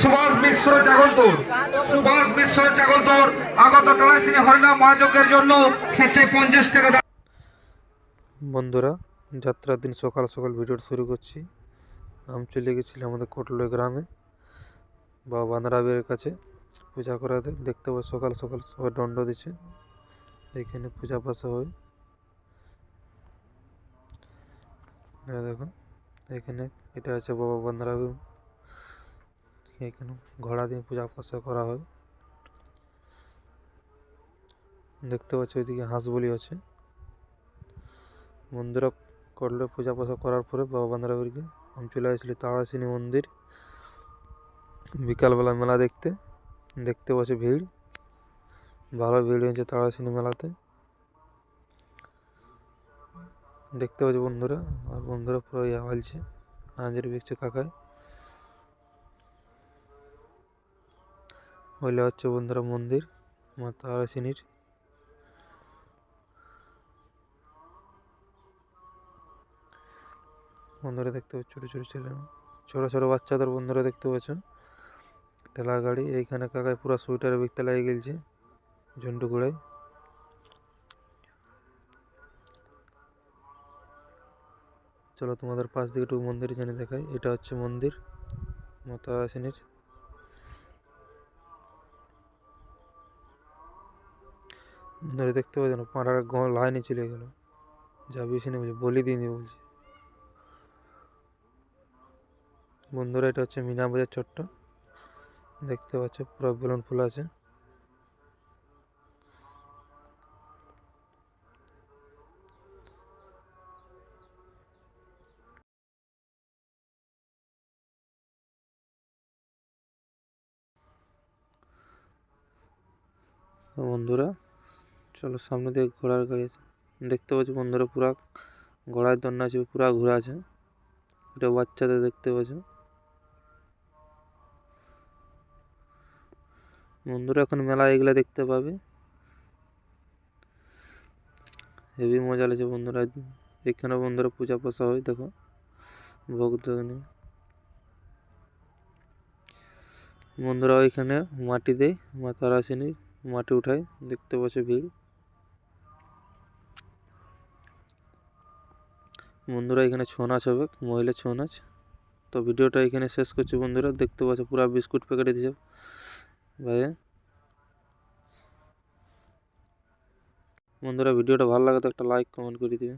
সুভাষ সুভাষ বন্ধুরা, যাত্রার দিন সকাল সকাল ভিডিও শুরু করছি। আমি চলে গেছিলাম আমাদের কোটলই গ্রামে বা বান্দ্রাবের কাছে পূজা করাতে। দেখতে পাবো সকাল সকাল সবাই দণ্ড দিচ্ছে। এখানে পূজা পাশা হয়। এই দেখো এখানে এটা আছে বাবা বান্দ্রাবে এখানে ঘোড়া দিয়ে পূজা পাশা করা হয়। দেখতে পাচ্ছ ওইদিকে হাঁস বলি আছে। মন্দিরে করলে পূজা পাশা করার পরে বাবা বান্দ্রাবীরকে আমি চলে আসলি তারাসিনী মন্দির। বিকালবেলা মেলা দেখতে দেখতে পাচ্ছি ভিড়। ভালো ভিড় হয়েছে তারাসিনী মেলাতে। দেখতে পাচ্ছি বন্ধুরা, আর বন্ধুরা পুরো ইয়া হলছে আজের দেখছে কাকায় হইলে হচ্ছে বন্ধুরা মন্দির, মা তারাসিনীর বন্ধুরা দেখতে পাচ্ছ, ছোটো ছোটো ছেলে, ছোটো ছোটো বাচ্চাদের বন্ধুরা দেখতে পাচ্ছ। ঠেলা গাড়ি, এইখানে কাকায় পুরো সোয়েটার বিকতে লাগে গেলছে, ঝন্টু চলো তোমাদের পাশ দিকে একটু মন্দির জানি দেখাই। এটা হচ্ছে মন্দির, মাতা আসেনির বন্ধুরা দেখতে পাচ্ছ না, পাড়ার লাইনে চলে গেল। যাবি এসে বলছে, বলি দিয়ে দিবে বলছে। বন্ধুরা, এটা হচ্ছে মিনা বাজার চট্ট দেখতে পাচ্ছ পুরো বেলুন ফুল আছে। বন্ধুরা, চলো সামনে দিয়ে ঘোড়ার গাড়ি আছে। দেখতে পাচ্ছ বন্ধুরা পুরা ঘোড়ার দন্না আছে, পুরা ঘোরা আছে। এটা বাচ্চাদের দেখতে পাচ্ছ। বন্ধুরা, এখন মেলা এগুলা দেখতে পাবে। হেভি মজা লাগছে বন্ধুরা। এখানে বন্ধুরা পূজা পাশা হয়, দেখো। ভক্ত বন্ধুরা, ওইখানে মাটি দেয় মা তারাসিনীর মাটি উঠায়, দেখতে পাচ্ছে ভিড়। বন্ধুরা, এখানে ছৌ নাচ হবে, মহিলা ছৌ নাচ। তো ভিডিওটা এখানে শেষ করছি বন্ধুরা, দেখতে পাচ্ছ পুরো বিস্কুট প্যাকেটে দিয়েছে ভাইয়া। বন্ধুরা, ভিডিওটা ভালো লাগে তো একটা লাইক কমেন্ট করে দিবে।